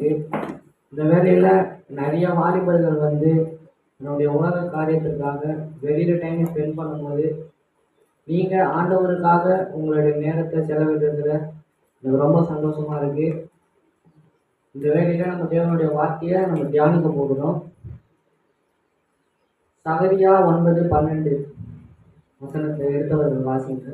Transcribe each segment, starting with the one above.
இருக்குது இந்த வேலையில் நிறைய வாலிபர்கள் வந்து என்னுடைய உலக காரியத்திற்காக வெளியில் டைம் ஸ்பெண்ட் பண்ணும்போது நீங்கள் ஆண்டவருக்காக உங்களுடைய நேரத்தை செலவிடுறதுல எனக்கு ரொம்ப சந்தோஷமாக இருக்குது இந்த வேலையில் நம்ம தேவனுடைய வார்த்தையை நம்ம தியானிக்க போகிறோம். சகரியா ஒன்பது பன்னெண்டு வசனத்தை எடுத்தவர்கள் வாசிங்க.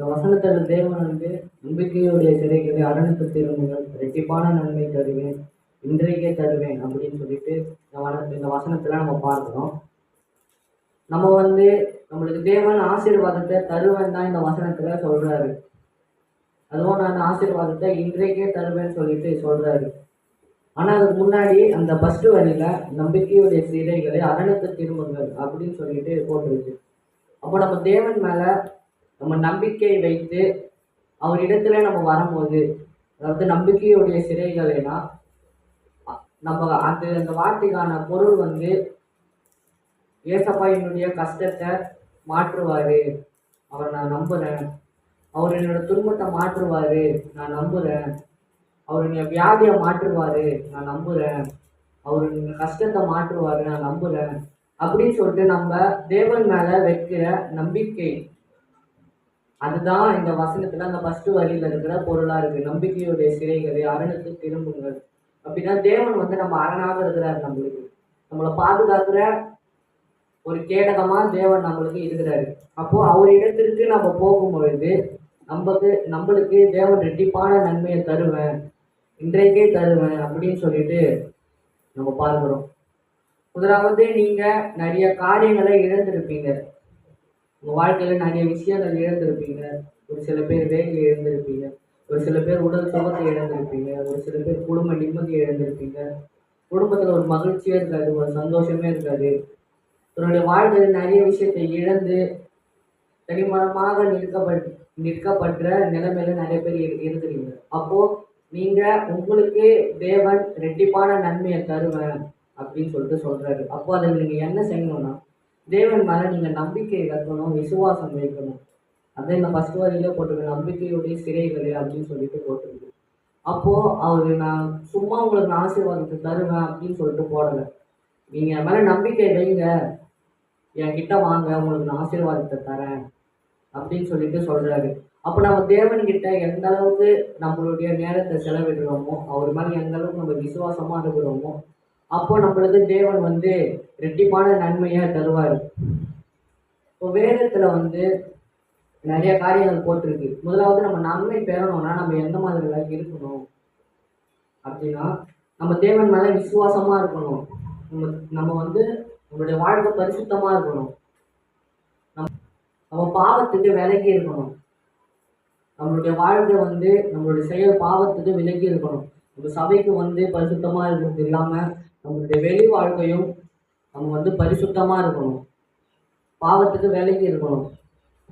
இந்த வசனத்தில் தேவன் வந்து நம்பிக்கையுடைய சிறைகளை அரணுக்கு திரும்புங்கள். ரெட்டிப்பான நன்மை தருவேன். இன்றைக்கே தருவேன் அப்படின்னு சொல்லிட்டு இந்த வன இந்த வசனத்தில் நம்ம பார்க்குறோம். நம்ம வந்து நம்மளுக்கு தேவன் ஆசீர்வாதத்தை தருவேன் தான் இந்த வசனத்தில் சொல்கிறாரு அதுவும் நான் ஆசீர்வாதத்தை இன்றைக்கே தருவேன்னு சொல்லிட்டு சொல்கிறாரு ஆனால் அதுக்கு முன்னாடி அந்த ஃபஸ்ட்டு வரியில் நம்பிக்கையுடைய சிறைகளை அரணுக்கு திரும்புங்கள் அப்படின்னு சொல்லிட்டு போட்டுருச்சு. அப்போ நம்ம தேவன் மேலே நம்ம நம்பிக்கை வைத்து அவரிடத்துல நம்ம வரும்போது அதாவது நம்பிக்கையுடைய சிறைகளைனா நம்ம அந்த அந்த வார்த்தைக்கான பொருள் வந்து ஏசப்பா என்னுடைய கஷ்டத்தை மாற்றுவார். அவரை நான் நம்புகிறேன் அவர் என்னோட துன்பத்தை மாற்றுவார். நான் நம்புகிறேன் அவர் என் வியாதியை மாற்றுவார். நான் நம்புகிறேன் அவர் என் கஷ்டத்தை மாற்றுவார். நான் நம்புகிறேன் அப்படின்னு சொல்லிட்டு நம்ம தேவன் மேலே வைக்கிற நம்பிக்கை. அதுதான் இந்த வசனத்துல அந்த ஃபர்ஸ்ட் வரியில இருக்கிற பொருளா இருக்கு. நம்பிக்கையுடைய சிறைகளை அரணுக்கு திரும்புங்கள். அப்படின்னா தேவன் வந்து நம்ம அரணாக இருக்கிறார் நம்மளுக்கு. நம்மளை பாதுகாக்கிற ஒரு கேடகமா தேவன் நம்மளுக்கு இருக்கிறாரு. அப்போ அவர் இடத்திற்கு நம்ம போகும் பொழுது நமக்கு நம்மளுக்கு தேவன் ரெட்டிப்பான நன்மையை தருவேன். இன்றைக்கே தருவேன் அப்படின்னு சொல்லிட்டு நம்ம பார்க்குறோம். முதலாவது நீங்க நிறைய காரியங்களை இழந்திருப்பீங்க. உங்கள் வாழ்க்கையில் நிறைய விஷயங்கள் இழந்திருப்பீங்க. ஒரு சில பேர் வேலையை இழந்திருப்பீங்க. ஒரு சில பேர் உடல் சுகத்தை இழந்திருப்பீங்க. ஒரு சில பேர் குடும்ப நிம்மதியை இழந்திருப்பீங்க. குடும்பத்தில் ஒரு மகிழ்ச்சியே இருக்காது ஒரு சந்தோஷமே இருக்காது. தன்னுடைய வாழ்க்கையில் நிறைய விஷயத்தை இழந்து தனிமரமாக நிற்கப்பட் நிற்கப்படுற நிலைமையில நிறைய பேர் இரு- இருக்கிறீங்க. அப்போ நீங்கள் உங்களுக்கு தேவன் ரெட்டிப்பான நன்மையை தருவேன் அப்படின்னு சொல்லிட்டு சொல்கிறாரு அப்போ அதை நீங்கள் என்ன செய்யணும்னா தேவன் மேல நீங்க நம்பிக்கை வைக்கணும் விசுவாசம் வைக்கணும். அதான் இந்த ஃபர்ஸ்ட் வரியில போட்டிருக்கு நம்பிக்கையுடைய சிறைகள் அப்படின்னு சொல்லிட்டு போட்டிருக்கு அப்போ அவரு நான் சும்மா உங்களுக்கு நான் ஆசீர்வாதத்தை தருவேன் அப்படின்னு சொல்லிட்டு போடல. நீங்க என் மேல நம்பிக்கை வைங்க. என்கிட்ட வாங்க உங்களுக்கு நான் ஆசீர்வாதத்தை தரேன் அப்படின்னு சொல்லிட்டு சொல்றாரு. அப்போ நம்ம தேவன்கிட்ட எந்த அளவுக்கு நம்மளுடைய நேரத்தை செலவிடுறோமோ அவர் மேலே எந்த அளவுக்கு நம்ம விசுவாசமா இருக்கிறோமோ அப்போ நம்மளுக்கு தேவன் வந்து ரெட்டிப்பான நன்மையை தருவார். இப்போ வேதத்துல வந்து நிறைய காரியங்கள் போட்டிருக்கு. முதலாவது நம்ம நன்மை பெறணும்னா நம்ம எந்த மாதிரி இருக்கணும்? அப்படின்னா நம்ம தேவன் மேல விசுவாசமா இருக்கணும். நம்ம நம்ம வந்து நம்மளுடைய வாழ்க்கை பரிசுத்தமா இருக்கணும். நம்ம நம்ம பாவத்துக்கு விலகி இருக்கணும். நம்மளுடைய வாழ்க்கை வந்து நம்மளுடைய செயல் பாவத்துக்கு விலகி இருக்கணும். நம்ம சபைக்கு வந்து பரிசுத்தமா இருக்கிறது இல்லாம நம்மளுடைய வெளி வாழ்க்கையும் நம்ம வந்து பரிசுத்தமாக இருக்கணும். பாவத்துக்கு விலகி இருக்கணும்.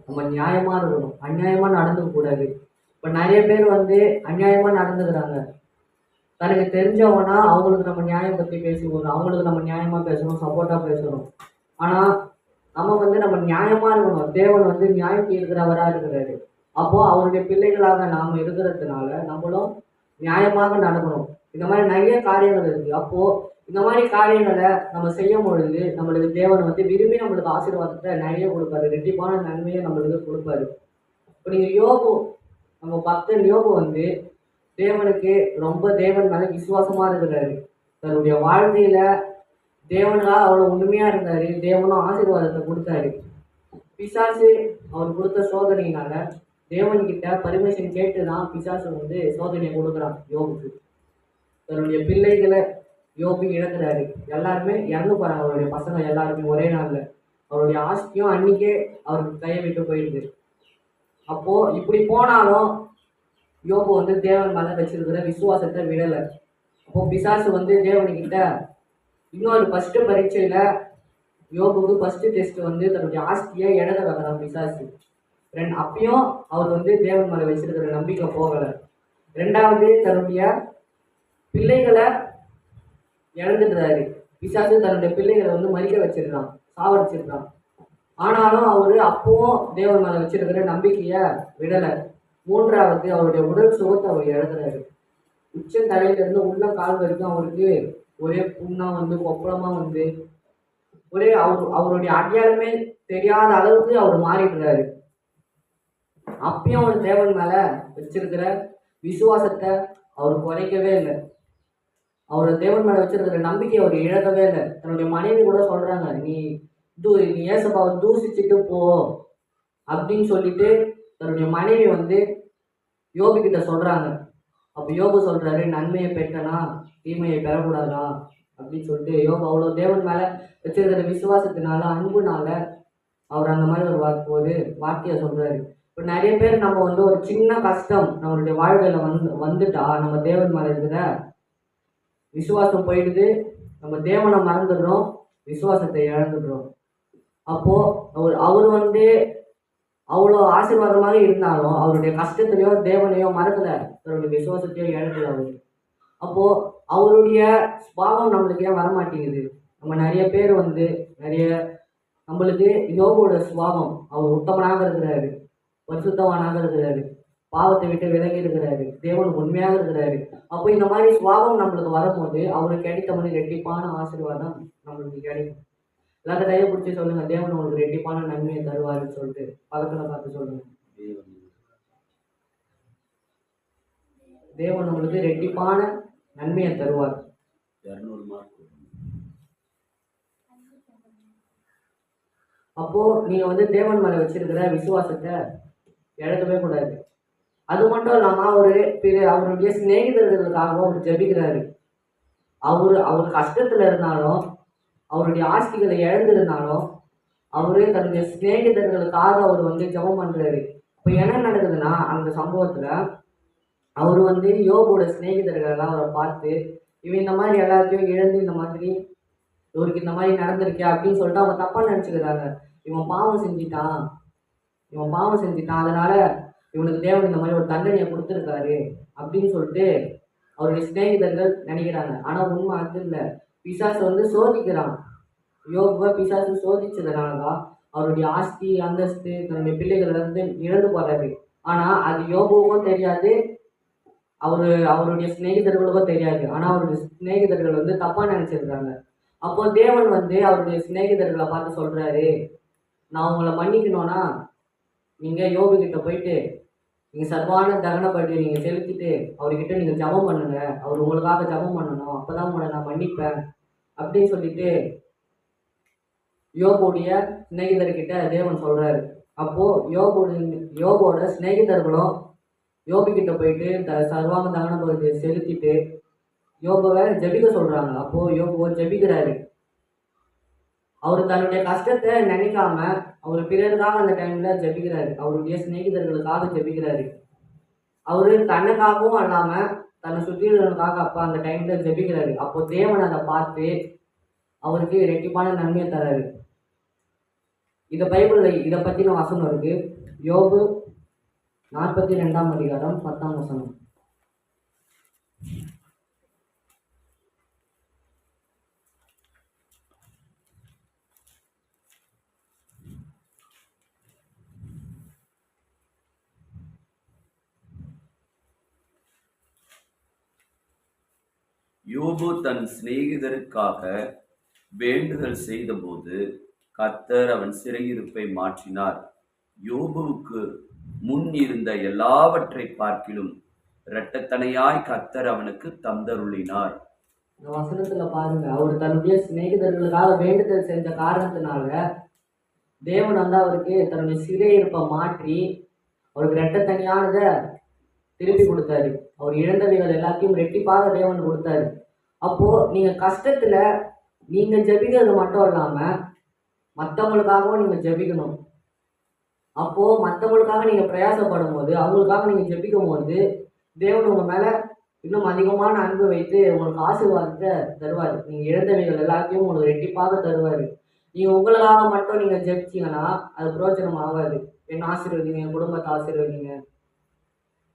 நம்ம நியாயமாக இருக்கணும். அநியாயமாக நடந்துக்க கூடாது. நிறைய பேர் வந்து அநியாயமாக நடந்துக்கிறாங்க. தனக்கு தெரிஞ்சவனா அவங்களுக்கு நம்ம நியாயம் பற்றி பேசுவோம் அவங்களுக்கு நம்ம நியாயமாக பேசணும் சப்போர்ட்டாக பேசணும். ஆனால் நம்ம வந்து நம்ம நியாயமாக இருக்கணும். தேவன் வந்து நியாயம் இருக்கிறவராக இருக்கிறாரு. அப்போது அவருடைய பிள்ளைகளாக நாம் இருக்கிறதுனால நம்மளும் நியாயமாக நடக்கணும். இந்த மாதிரி நிறைய காரியங்கள் இருக்குது அப்போது இந்த மாதிரி காரியங்களை நம்ம செய்யும் பொழுது நம்மளுக்கு தேவன் வந்து விரும்பி நம்மளுக்கு ஆசீர்வாதத்தை நிறைய கொடுப்பாரு. ரெட்டிப்பான நன்மையை நம்மளுக்கு கொடுப்பாரு. இப்போ நீங்கள் யோபு நம்ம பக்தன் யோபு வந்து தேவனுக்கு ரொம்ப தேவன் மேலே விசுவாசமாக இருக்கிறாரு. தன்னுடைய வாழ்க்கையில் தேவனுக்காக அவ்வளோ உண்மையாக இருந்தார். தேவனும் ஆசீர்வாதத்தை கொடுத்தாரு. பிசாசு அவர் கொடுத்த சோதனையினால தேவன்கிட்ட பர்மிஷன் கேட்டு தான் பிசாசு வந்து சோதனையை கொடுக்குறான் யோகுக்கு தன்னுடைய பிள்ளைகளை யோபி இழக்கிறாரு. எல்லாருமே இறந்து போறாங்க. அவருடைய பசங்க எல்லாருமே ஒரே நாள்ல. அவருடைய ஆஸ்தியும் அன்னைக்கே அவருக்கு கையை விட்டு போயிடுது. அப்போ இப்படி போனாலும் யோபு வந்து தேவன் மேல வச்சிருக்கிற விசுவாசத்தை விடல. அப்போ பிசாசு வந்து தேவன்கிட்ட இன்னொரு ஃபர்ஸ்ட் பரீட்சையில யோபுக்கு ஃபர்ஸ்ட் டெஸ்ட் வந்து தன்னுடைய ஆஸ்தியை இழக்க வைக்கிறான் பிசாசு. ரெண்டு அப்பயும் அவர் வந்து தேவன் மேல வச்சிருக்கிற நம்பிக்கை போகல. ரெண்டாவது தன்னுடைய பிள்ளைகளை இழந்துடுறாரு பிசாசு தன்னுடைய பிள்ளைகளை வந்து மறிக்க வச்சிருக்கான் சாவடிச்சிருக்கான். ஆனாலும் அவரு அப்பவும் தேவன் மேலே வச்சிருக்கிற நம்பிக்கைய விடலை. மூன்றாவது அவருடைய உடல் சுகத்தை அவர் இழந்துறாரு உச்சந்தலையிலிருந்து இருந்து உள்ள கால் வரைக்கும் அவருக்கு ஒரே புண்ணா வந்து கொப்பளமா வந்து ஒரே அவர் அவருடைய அடையாளமே தெரியாத அளவுக்கு அவர் மாறிடுறாரு. அப்பயும் அவர் தேவன் மேல வச்சிருக்கிற விசுவாசத்தை அவர் குறைக்கவே இல்லை. அவர் தேவன் மேலே வச்சிருக்கிற நம்பிக்கையை அவர் இழக்கவே இல்லை. தன்னுடைய மனைவி கூட சொல்றாங்க நீ தூ நீ ஏசப்பாவை தூசிச்சுட்டு போ அப்படின்னு சொல்லிட்டு தன்னுடைய மனைவி வந்து யோபு கிட்ட சொல்றாங்க. அப்போ யோபு சொல்றாரு நன்மையை பெற்றனா? தீமையை பெறக்கூடாதா? அப்படின்னு சொல்லிட்டு யோபு அவ்வளோ தேவன் மேலே வச்சிருக்கிற விசுவாசத்தினால அன்புனால அவர் அந்த மாதிரி ஒரு வார்த்தை ஒரு வார்த்தையை சொல்றாரு. இப்போ நிறைய பேர் நம்ம வந்து ஒரு சின்ன கஷ்டம் நம்மளுடைய வாழ்க்கையில் வந்து வந்துட்டா நம்ம தேவன் மேலே இருக்கிற விசுவாசம் போயிடுது. நம்ம தேவனை மறந்துடுறோம். விசுவாசத்தை இழந்துடுறோம். அப்போ அவர் அவர் வந்து அவ்வளோ ஆசீர்வாதமாக இருந்தாலும் அவருடைய கஷ்டத்திலையோ தேவனையோ மறக்கல. அவருடைய விசுவாசத்தையோ இழக்கல அவர். அப்போ அவருடைய ஸ்பாவம் நம்மளுக்கு ஏன் வரமாட்டேங்குது? நம்ம நிறைய பேர் வந்து நிறைய நம்மளுக்கு யோகோட சுபாவம் அவர் உத்தமனாக இருக்கிறாரு. பரிசுத்தவனாக இருக்கிறாரு. பாவத்தை விட்டு விலகி இருக்கிறாரு. தேவன் உண்மையாக இருக்கிறாரு. அப்போ இந்த மாதிரி சுபாவம் நம்மளுக்கு வரும்போது அவருக்கு கிடைத்த மாதிரி ரெட்டிப்பான ஆசீர்வாதம் நம்மளுக்கு கிடைக்கும். எல்லாத்த கையை பிடிச்சி சொல்லுங்க தேவன் உங்களுக்கு ரெட்டிப்பான நன்மையை தருவாருன்னு சொல்லிட்டு பக்கத்துல பார்த்து சொல்லுங்க. தேவன் உங்களுக்கு ரெட்டிப்பான நன்மையை தருவார். அப்போ நீங்க வந்து தேவன் மேல வச்சிருக்கிற விசுவாசத்தை இழக்கவே கூடாது. அது மட்டும் இல்லாமல் அவரு பிற அவருடைய சிநேகிதர்களுக்காகவும் அவர் ஜபிக்கிறாரு. அவரு அவர் கஷ்டத்துல இருந்தாலும் அவருடைய ஆஸ்திகளை இழந்திருந்தாலும் அவரு தன்னுடைய சிநேகிதர்களுக்காக அவர் வந்து ஜெபம் பண்றாரு. இப்போ என்ன நடக்குதுன்னா அந்த சம்பவத்துல அவர் வந்து யோகோட சிநேகிதர்களெல்லாம் அவரை பார்த்து இவன் இந்த மாதிரி எல்லாத்தையும் இழந்து இந்த மாதிரி இவருக்கு இந்த மாதிரி நடந்திருக்கே அப்படின்னு சொல்லிட்டு அவங்க தப்பா நினைச்சுக்கிறாங்க. இவன் பாவம் செஞ்சிட்டான். இவன் பாவம் செஞ்சிட்டான். அதனால இவனுக்கு தேவன் இந்த மாதிரி ஒரு தண்டனையை கொடுத்துருக்காரு அப்படின்னு சொல்லிட்டு அவருடைய சிநேகிதர்கள் நினைக்கிறாங்க. ஆனால் உண்மை அது இல்லை. பிசாசு வந்து சோதிக்கிறான். யோகுவை பிசாசு சோதிச்சதுனால தான் அவருடைய ஆஸ்தி அந்தஸ்து தன்னுடைய பிள்ளைகள் வந்து இழந்து போறாரு. ஆனால் அது யோகுவுக்கும் தெரியாது அவரு அவருடைய சிநேகிதர்களுக்கும் தெரியாது. ஆனால் அவருடைய சிநேகிதர்கள் வந்து தப்பாக நினைச்சிருக்காங்க. அப்போ தேவன் வந்து அவருடைய சிநேகிதர்களை பார்த்து சொல்றாரு நான் உங்களை மன்னிக்கணும்னா நீங்கள் யோபு கிட்ட போயிட்டு நீங்கள் சர்வான தகன படி நீங்கள் செலுத்திட்டு அவர்கிட்ட நீங்கள் ஜபம் பண்ணுங்க. அவர் உங்களுக்காக ஜபம் பண்ணணும். அப்பதான் உங்களை நான் மன்னிப்பேன். அப்படின்னு சொல்லிட்டு யோபுடைய சிநேகிதர்கிட்ட தேவன் சொல்கிறார் அப்போது யோபோட யோபோட சிநேகிதர்களும் யோகிக்கிட்ட போயிட்டு த சர்வாங்க தகன பகுதியை செலுத்திட்டு யோகவை ஜெபிக்க சொல்கிறாங்க அப்போது யோபுவை ஜபிக்கிறாரு. அவர் தன்னுடைய கஷ்டத்தை நினைக்காம அவர் பிறருக்காக அந்த டைம்ல ஜபிக்கிறாரு. அவருடைய சிநேகிதர்களுக்காக ஜபிக்கிறாரு. அவரு தன்னுக்காகவும் அல்லாம தன்னை சுற்றியுள்ளவர்களுக்காக அப்ப அந்த டைம்ல ஜபிக்கிறாரு. அப்போ தேவன் அதை பார்த்து அவருக்கு ரெட்டிப்பான நன்மையை தராரு. இத பைபிள்ல இதை பத்தின வசனம் இருக்கு. யோபு நாற்பத்தி ரெண்டாம் அதிகாரம் பத்தாம் வசனம். யோபு தன் சிநேகிதருக்காக வேண்டுதல் செய்தபோது கத்தர் அவன் சிறையிருப்பை மாற்றினார். யோபுவுக்கு முன் இருந்த எல்லாவற்றை பார்க்கிலும் இரட்டத்தனையாய் கத்தர் அவனுக்கு தந்தருளினார். இந்த வசனத்துல பாருங்க அவர் தன்னுடைய சிநேகிதர்களுக்காக வேண்டுதல் செஞ்ச காரணத்தினால தேவன் வந்து அவருக்கு தன்னுடைய சிறையிருப்பை மாற்றி அவருக்கு ரெட்டத்தனியானதை திருப்பி கொடுத்தாரு. அவர் இழந்தவைகள் எல்லாத்தையும் ரெட்டிப்பாக தேவன் கொடுத்தாரு. அப்போ நீங்க கஷ்டத்துல நீங்க ஜெபிக்கிறது மட்டும் இல்லாம மற்றவங்களுக்காகவும் நீங்க ஜெபிக்கணும். அப்போ மற்றவங்களுக்காக நீங்க பிரயாசப்படும் போது அவங்களுக்காக நீங்க ஜபிக்கும் போது தேவன் உங்க மேல இன்னும் அதிகமான அன்பு வைத்து உங்களுக்கு ஆசீர்வாதத்தை தருவார். நீங்க இழந்தவைகள் எல்லாத்தையும் உங்களுக்கு ரெட்டிப்பாக தருவார். நீங்க உங்களுக்காக மட்டும் நீங்க ஜெபிச்சீங்கன்னா அது பிரோஜனம் ஆகாது என்ன ஆசீர்வதிங்க? என் குடும்பத்தை ஆசீர்வதிங்க.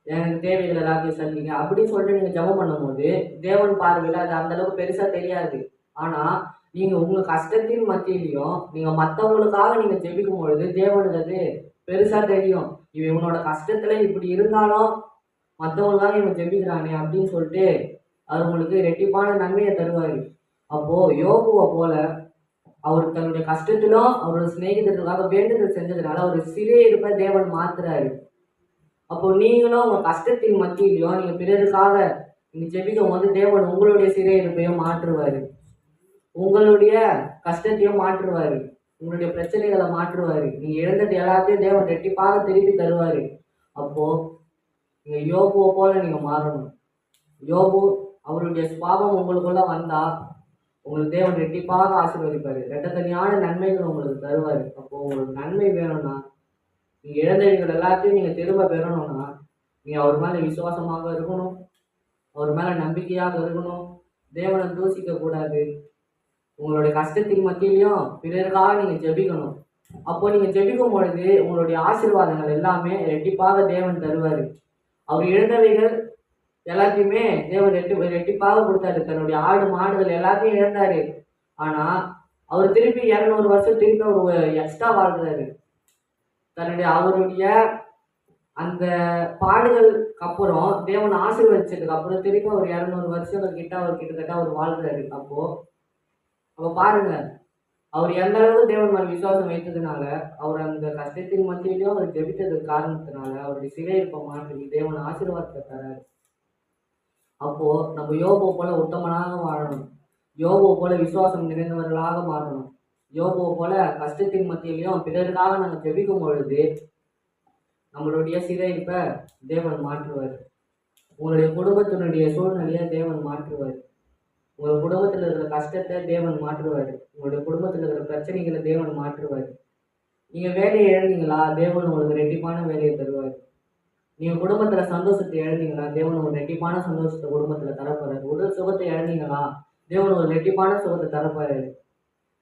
எனக்கு தேவைகள் எல்லாத்தையும் சந்திங்க அப்படின்னு சொல்லிட்டு நீங்கள் ஜெபம் பண்ணும்போது தேவன் பார்வையில் அது அந்த அளவுக்கு பெருசாக தெரியாது. ஆனால் நீங்கள் உங்கள் கஷ்டத்தின் மத்தியிலையும் நீங்கள் மற்றவங்களுக்காக நீங்கள் ஜெபிக்கும் பொழுது தேவனுக்கு அது பெருசாக தெரியும். இவன் இவனோட கஷ்டத்தில் இப்படி இருந்தாலும் மற்றவங்களுக்காக இவன் ஜெபிக்கிறானே அப்படின்னு சொல்லிட்டு அவர் உங்களுக்கு ரெட்டிப்பான நன்மையை தருவார். அப்போது யோகுவை போல அவர் தன்னுடைய கஷ்டத்திலும் அவரோட சிநேகிதர்களுக்காக வேண்டுதல் செஞ்சதுனால ஒரு சிறிய இருப்பை தேவன் மாத்துறாரு. அப்போ நீங்களும் உங்க கஷ்டத்தின் மத்தியிலையும் நீங்க பிறருக்காக நீங்க ஜெபிக்கும் போது தேவன் உங்களுடைய சிறை இருப்பையும் மாற்றுவாரு. உங்களுடைய கஷ்டத்தையும் மாற்றுவாரு. உங்களுடைய பிரச்சனைகளை மாற்றுவாரு. நீங்க இழந்தது எல்லாத்தையும் தேவன் ரெட்டிப்பாக திருப்பி தருவாரு. அப்போ நீங்க யோபுவை போல நீங்க மாறணும். யோபு அவருடைய சுவாபம் உங்களுக்குள்ள வந்தா உங்களுக்கு தேவன் ரெட்டிப்பாக ஆசீர்வதிப்பாரு. ரெட்டத்தனியான நன்மைகள் உங்களுக்கு தருவாரு. அப்போ உங்களுக்கு நன்மை வேணும்னா நீங்க இழந்தவைகள் எல்லாத்தையும் நீங்க திரும்ப பெறணும்னா நீங்க அவர் மேல விசுவாசமாக இருக்கணும். அவர் மேல நம்பிக்கையாக இருக்கணும். தேவனை தூசிக்க கூடாது. உங்களுடைய கஷ்டத்துக்கு மத்தியிலையும் பிறருக்காக நீங்க ஜெபிக்கணும். அப்போ நீங்க ஜெபிக்கும் பொழுது உங்களுடைய ஆசீர்வாதங்கள் எல்லாமே ரெட்டிப்பாக தேவன் தருவார். அவர் இழந்தவைகள் எல்லாத்தையுமே தேவன் ரெட்டி ரெட்டிப்பாக கொடுத்தாரு. தன்னுடைய ஆடு மாடுகள் எல்லாத்தையும் இழந்தாரு. ஆனா அவர் திருப்பி இரநூறு வருஷம் திருப்பி அவர் எக்ஸ்ட்ரா வாழ்றாரு. தன்னுடைய அவருடைய அந்த பாடுகளுக்கு அப்புறம் தேவன் ஆசீர்வதிச்சதுக்கு அப்புறம் திருப்பி ஒரு இரநூறு வருஷங்கள் கிட்ட அவர் கிட்டத்தட்ட அவர் வாழ்றாரு. அப்போ அப்போ பாருங்க அவர் எந்த அளவுக்கு தேவன் மேல் விசுவாசம் வைத்ததுனால அவர் அந்த கஷ்டத்தின் மத்தியிலையும் அவர் ஜெபித்ததுக்கு காரணத்தினால அவருடைய சிறையிருப்பை மாற்றி தேவன் ஆசீர்வாதத்தை தராரு. அப்போ நம்ம யோகோ போல உத்தமனாக வாழணும். யோகோ போல விசுவாசம் நிறைந்தவர்களாக மாறணும். யோபோ போல கஷ்டத்தின் மத்தியிலையும் பிறருக்காக நாங்கள் ஜெபிக்கும் பொழுது நம்மளுடைய சிதைப்பை தேவன் மாற்றுவார். உங்களுடைய குடும்பத்தினுடைய சூழ்நிலையை தேவன் மாற்றுவார். உங்கள் குடும்பத்தில் இருக்கிற கஷ்டத்தை தேவன் மாற்றுவார். உங்களுடைய குடும்பத்தில் இருக்கிற பிரச்சனைகளை தேவன் மாற்றுவார். நீங்கள் வேலையை இழந்தீங்களா? தேவன் உங்களுக்கு ரெட்டிப்பான வேலையை தருவார். நீங்கள் குடும்பத்தில் சந்தோஷத்தை இழந்தீங்களா? தேவன் ஒரு ரெட்டிப்பான சந்தோஷத்தை குடும்பத்தில் தரப்போறாரு. உடல் சுகத்தை இழந்தீங்களா? தேவன் ஒரு ரெட்டிப்பான சுகத்தை தரப்போறாரு.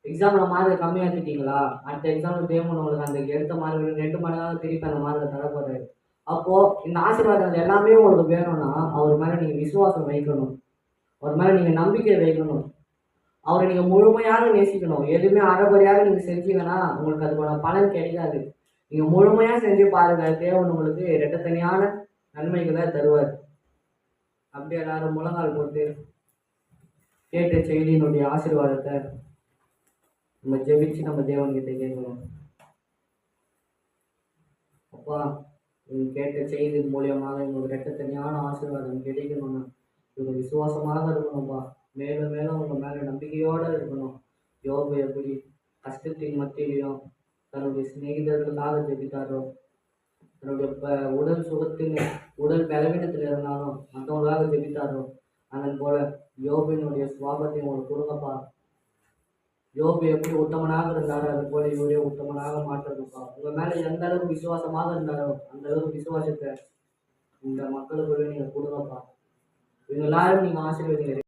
எக்ஸாமில் மார்க் கம்மியாக்கிட்டீங்களா அடுத்த எக்ஸாமில் தேவன் உங்களுக்கு அந்த எடுத்த மார்க் ரெண்டு மடங்காக திருப்பி அந்த மார்க்கை தரப்போறாரு அப்போது இந்த ஆசீர்வாதங்கள் எல்லாமே உங்களுக்கு வேணும்னா அவர் மேலே நீங்கள் விசுவாசம் வைக்கணும். அவர் மேலே நீங்கள் நம்பிக்கை வைக்கணும். அவரை நீங்கள் முழுமையாக நேசிக்கணும். எதுவுமே அறகுறையாக நீங்கள் செஞ்சீங்கன்னா உங்களுக்கு அதுக்கான பலன் கிடைக்காது. நீங்கள் முழுமையாக செஞ்சு பாருங்க. தேவன் உங்களுக்கு இரட்டத்தனியான நன்மைகளை தருவார். அப்படியே எல்லாரும் முழங்கால் போட்டு கேட்ட செய்தியினுடைய ஆசீர்வாதத்தை நம்ம ஜெபிச்சு நம்ம தேவன்கிட்ட கேட்கணும். அப்பா நீங்க கேட்ட செய்தி மூலியமாக உங்களுக்கு ரெட்டத்தனியான ஆசீர்வாதம் கிடைக்கணும்னா. இவங்க விசுவாசமாக இருக்கணும்ப்பா. மேலும் மேலும் உங்க மேல நம்பிக்கையோட இருக்கணும். யோபு எப்படி கஷ்டத்தின் மத்தியிலையும் தன்னுடைய சிநேகிதர்களுக்காக ஜெபித்தாரோ தன்னுடைய ப- உடல் சுகத்தின் உடல் பலவீனத்தில் இருந்தாலும் மற்றவங்களாக ஜெபித்தாரோ அதன் போல யோபினுடைய சுவாபத்தை உங்களுக்கு கொடுங்கப்பா. யோபு எப்படி உத்தமனாக இருந்தாரோ அது போல இவரே உத்தமனாக மாற்றணும்ப்பா உங்க மேல எந்த அளவுக்கு விசுவாசமாக இருந்தாரோ அந்த அளவுக்கு விசுவாசத்தை இந்த மக்களுக்குள்ள நீங்க கொடுங்கப்பா. இவங்க எல்லாரும் நீங்க ஆசீர்வதிங்க.